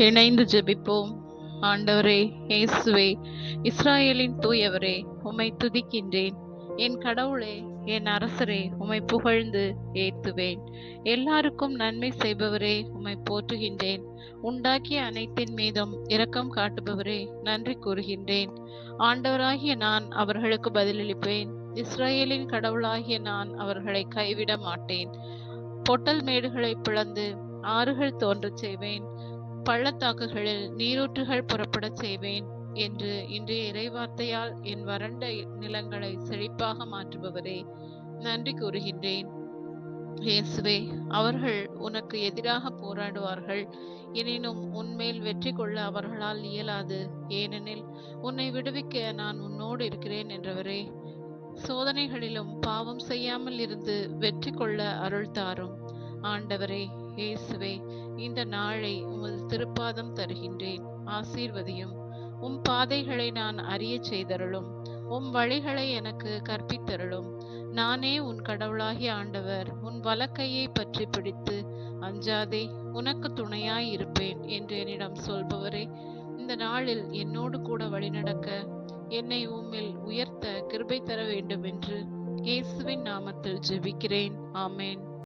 இணைந்து ஜெபிப்போம். ஆண்டவரே இயேசுவே இஸ்ராயேலின் தூயவரே உம்மை துதிக்கின்றேன். என் கடவுளே என் அரசரே உம்மை புகழ்ந்து ஏத்துவேன். எல்லாருக்கும் நன்மை செய்பவரே உம்மை போற்றுகின்றேன். உண்டாக்கிய அனைத்தின் மீதும் இரக்கம் காட்டுபவரே நன்றி கூறுகின்றேன். ஆண்டவராகிய நான் அவர்களுக்கு பதிலளிப்பேன். இஸ்ரேலின் கடவுளாகிய நான் அவர்களை கைவிட மாட்டேன். பொட்டல் மேடுகளை பிளந்து ஆறுகள் தோன்றச் செய்வேன். பள்ளத்தாக்குகளில் நீரூற்றுகள் புறப்படச் செய்வேன் என்று இன்றைய இறைவார்த்தையால் என் வறண்ட நிலங்களை செழிப்பாக மாற்றுபவரே நன்றி கூறுகின்றேன். இயேசுவே அவர்கள் உனக்கு எதிராக போராடுவார்கள். எனினும் உன்மேல் வெற்றி கொள்ள அவர்களால் இயலாது. ஏனெனில் உன்னை விடுவிக்க நான் உன்னோடு இருக்கிறேன் என்றவரே. சோதனைகளிலும் பாவம் செய்யாமல் இருந்து வெற்றி கொள்ள அருள் தாரும். ஆண்டவரே இயேசுவே இந்த நாளை உமது திருப்பாதம் தருகின்றேன். ஆசீர்வதியும். உம் பாதைகளை நான் அறிய செய்தருளும். உம் வழிகளை எனக்கு கற்பித்தருளும். நானே உன் கடவுளாகிய ஆண்டவர் உன் வலக்கையை பற்றி பிடித்து அஞ்சாதே உனக்கு துணையாய் இருப்பேன் என்று என்னிடம் சொல்பவரே இந்த நாளில் என்னோடு கூட வழிநடக்க என்னை உம்மில் உயர்த்த கிருபை தர வேண்டும் என்று இயேசுவின் நாமத்தில் ஜெபிக்கிறேன். ஆமேன்.